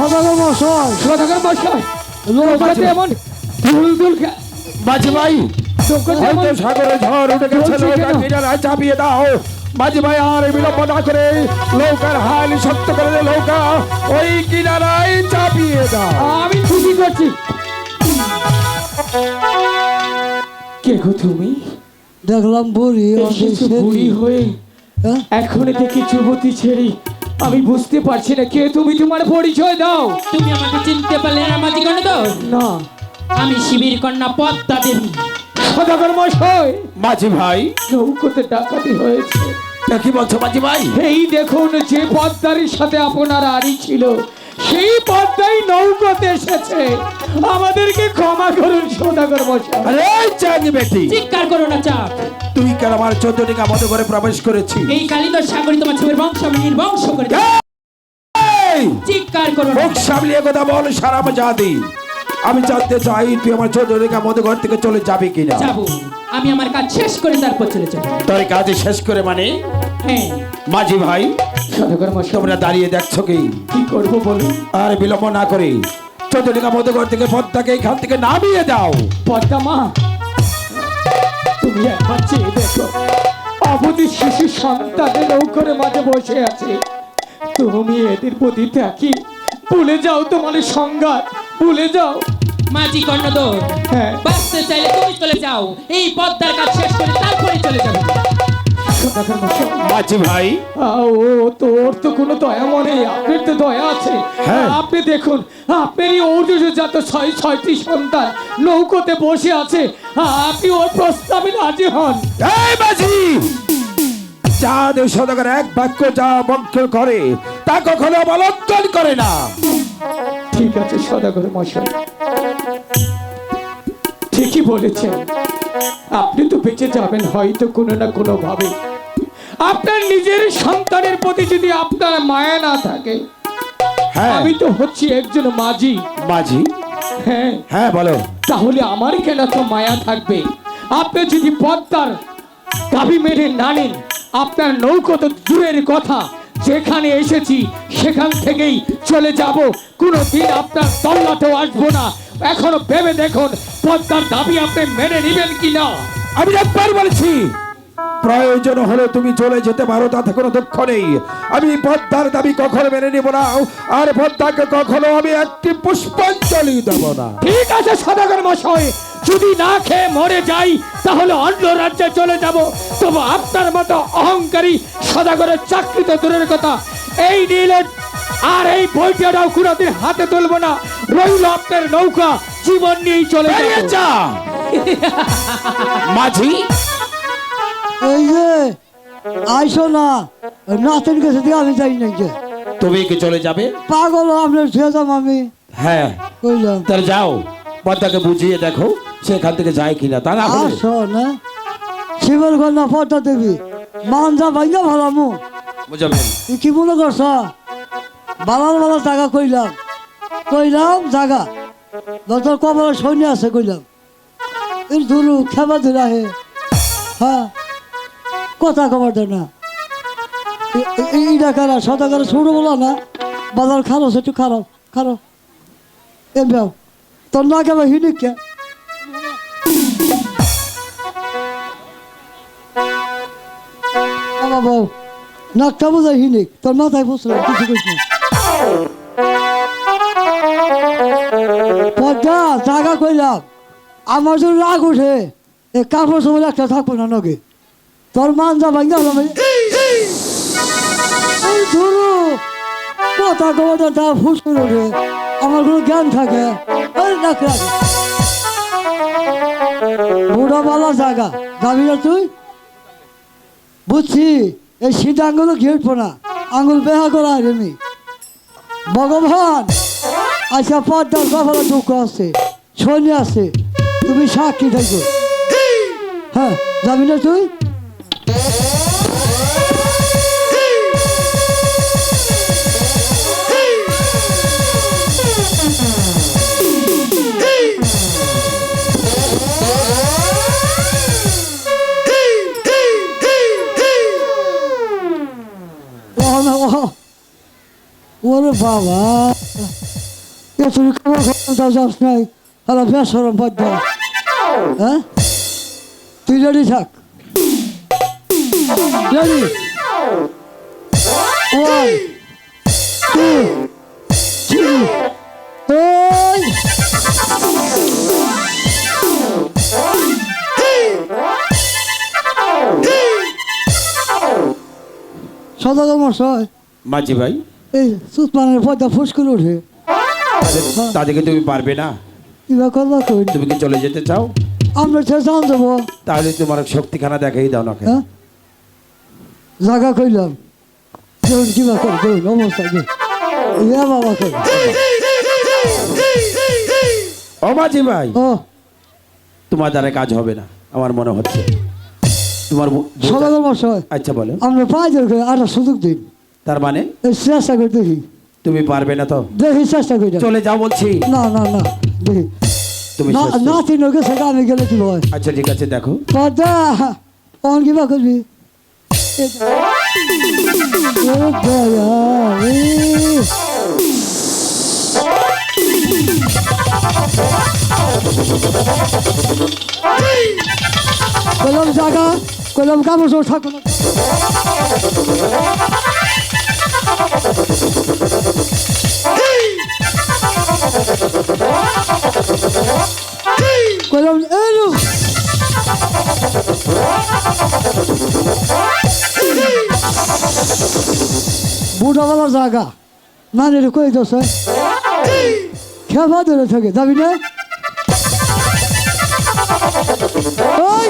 সদাগর মশাই এমন মাঝি ভাই। নৌকাতে এমন হয়তো সাগরে ঝড় উঠে গেছে নৌকা কিনারায় চাপিয়ে দাও। মাঝি ভাই আর বিলম্ব না করে নৌকার হাল শক্ত করে দে নৌকা। ওই কিনারায় চাপিয়ে দাও। আমি খুশি করছি। কে গো তুমি? দেখলাম বুড়ি বুড়ি হয়ে হ্যাঁ? এখন দেখি যুবতী ছেড়ে। আমি বুঝতে পারছি না কে তুমি? তোমার পরিচয় দাও। তুমি আমাকে চিনতে পারলে না মাঝি কন্যা না। আমি শিবির কন্যা পদ্মা দেবী। সদাগর মশাই। মাঝি ভাই। নৌকোতে ডাকাতি হয়েছে। তা কি বলছো মাঝি ভাই? এই দেখুন যে পদ্মারির সাথে আপনার আড়ি ছিল সেই পদ্মাই নৌকোতে এসেছে। আমাদেরকে ক্ষমা করুন সদাগর মশাই আরে চাঁদি বেটি। চিৎকার করো না চাপ তুই কেন আমার চোদ্দটিকা মতো করে প্রবেশ করেছিস? এই কালিদর সাগরে তোমার ছবির বংশ আমি নির্বংশ করে দেব। চিৎকার করো না মুখ সামলিয়ে কথা বল সারাম জাতি। আমি জানতে চাই তুই আমার চোদ্দটিকা মতো ঘর থেকে চলে যাবি কিনা? যাব। আমি আমার কাজ শেষ করে তারপর চলে যাব। তোর কাজ শেষ করে মানে? হ্যাঁ। মাঝি ভাই সদাগর মশাই। তোমরা দাঁড়িয়ে দেখছ কি? কি করব বলুন আর বিলম্ব না করে। চোদ্দটিকা মতো ঘর থেকে পদ্মাকে এখান থেকে নামিয়ে দাও। পদ্মা মা তুমি একবার চেয়ে দেখো। অবধি শিশু সন্তানের নৌকরে মাঝে বসে আছে। তুমি এদের প্রতি থাকি ভুলে যাও তোমার সংঘাত ভুলে যাও। মাঝি কর্ণদর হ্যাঁ। বাঁচতে চাইলে তুমি চলে যাও। এই পদ্মার কাজ শেষ করে তারপরে চলে যাব। মাঝি ভাই। ও তোর তো কোনো দয়া মনে। আপনার তো দয়া আছে। হ্যাঁ। আপনি দেখুন আপনারই অর্জুনজাত ছয় ছয়টি সন্তান নৌকোতে বসে আছে আপনি ওর প্রস্তাবে রাজি হন। এই মাঝি! এক বাক্য যা বক্ষ করে তা কখনো অবলম্বন করে না। ঠিক আছে সদাগর মশাই। ঠিকই বলেছেন। আপনি তো বেঁচে যাবেন হয়তো কোনো না কোনো ভাবে আপনার নিজের সন্তানের প্রতি যদি আপনার মায়া না থাকে হ্যাঁ। আমি তো হচ্ছি একজন মাঝি। মাঝি? হ্যাঁ। হ্যাঁ বলো। তাহলে আমার কেন তো মায়া থাকবে? আপনি যদি পদ্মার দাবি মেনে না নেন আপনার নৌকো তো দূরের কথা। যেখানে এসেছি সেখান থেকেই চলে যাব। কোনো দিন আপনার তল্লাটেও আসব না। এখনও ভেবে দেখুন পদ্মার দাবি আপনি মেনে নেবেন কি না আমি একবার বলেছি। প্রয়োজন হলে তুমি চলে যেতে পারো তাতে কোনো দুঃখ নেই। আমি পদ্মার দাবি কখনো মেনে নিব না আর পদ্মাকে কখনো আমি একটি পুষ্পাঞ্জলি দেব না। ঠিক আছে সদাগর মশাই যদি না খেয়ে মরে যাই তাহলে অন্য রাজ্যে চলে যাব। তবু আপনার মতো অহংকারী সদাগরের চাকরি তো দূরের কথা। এই নীল আর এই বইটাও কোনোদিন হাতে তুলবো না। রইল আপনার নৌকা জীবন নিয়েই চলে যা! মাঝি এই যে আইসো না নাচের কাছে দিয়ে আমি যাই নাকি? তুমি কি চলে যাবে? পাগল আপনার যাম আমি হ্যাঁ। কইলাম। তাহলে যাও পদ্মাকে বুঝিয়ে দেখো সেখান থেকে যায় কিনা তা না আসো না। শিবের কন্যা পদ্মা দেবী। মানজা ভাইয়া ভালো মু। বুঝাবেন তুই কি মনে করছ? বালার বালার জায়গা কইলাম। কইলাম জায়গা তোর কবর সৈন্য আছে কইলাম। এর ধরু খেবা ধরে আহে। হ্যাঁ। কথা কবার দে না। এইটা কারা সদা কারা ছোট বলা না। বাজার খারস একটু খারাপ খারাপ এ বেও, তোর না কেবা হিনিক কে? বাবা নাকটা বোঝাই হিনিক, তোর মাথায় বসলাম কিছু কইস না। জাগা কইলাম, আমার যদি রাগ উঠে এ কাপড় সময় একটা থাকব না নগে। তোর মান যা ভাঙ্গা এই ধরু কথা তা ওঠে আমার কোনো জ্ঞান থাকে। রাখ বুড়া বালা জাগা যাবি না তুই? বুঝছি এই সিধা আঙ্গুলো ঘিরবো না। আঙ্গুল বেহা করা রেমি ভগবান আচ্ছা পদ্মার কপালে দুঃখ আছে। শনি আছে। তুমি সাক্ষী থাকো। হ্যাঁ যাবি না তুই? ওরে বাবা এ তুই কেমন ক্ষমতা যাস নাই হ্যালো বেসরম হ্যাঁ তুই রেডি থাক রেডি ওয়ান টু থ্রি ওই সদাগর মশাই মাঝি ভাই। এই সুতমানের পদ্মা ফুস করে ওঠে। তাদের- তাদেরকে তুমি পারবে না। কিবা করবা তুমি কি চলে যেতে চাও? আমরা জান দেবো তাহলে তোমার শক্তিখানা দেখাই দাও না হ্যাঁ? জাগা কইলাম। দেখুন কিবা কর দেখুন অবস্থা ইয়া বাবা কই মাঝি ভাই ও। তোমার দ্বারা কাজ হবে না আমার মনে হচ্ছে। তোমার বউ- মশাই আচ্ছা বলো। আমরা পাঁচ আরও সুযোগ দিন। তার মানে? চেষ্টা করে দেখি। তুমি পারবে না তো? দেখি চেষ্টা করে। চলে যাও বলছি। না না না দেখি। তুমি না তিন গেছে আমি গেলে কি হয়? আচ্ছা ঠিক আছে দেখো। পদ্মা অন কিবা করবি? ও কলম জাগা কলম কাগজ থাকো না। কলম এলো। বুড়াওয়ালা জায়গা। নানির কই দোষ খেবা ধরে থাকে যাবি না? ওই!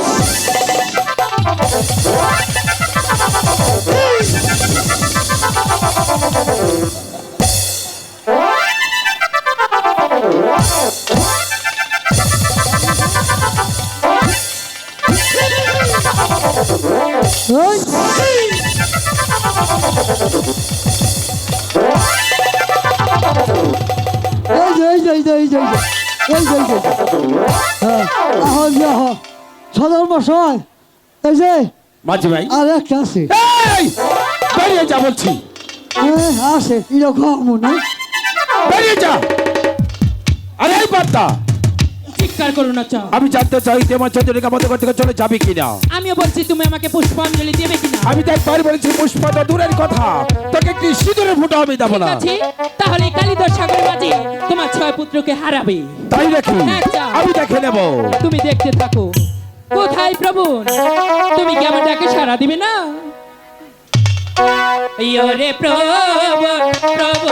সদর মশাই এই যে মাঝি ভাই আর একটা আছে। এই! বেরিয়ে যা বলছি। হ্যাঁ আছে এরকম মনে বেরিয়ে যা। আরে এই বার্তা চিৎকার করো না আমি জানতে চাই তোমার চন্দ্রিকা মতো থেকে চলে যাবে কিনা। আমিও বলছি তুমি আমাকে পুষ্পাঞ্জলি দেবে কিনা? আমি তাই পারি বলেছি পুষ্পাটা দূরের কথা। একটি সিঁদুরের ফুটা আমি দেবো না তাহলে কালিদাস সাগর মাঝি তোমার ছয় পুত্রকে হারাবে তাই নাকি আমি দেখে নেব তুমি দেখতে থাকো কোথায় প্রভু তুমি কি আমার ডাকে সারা দিবে না ইয়রে প্রভু প্রভু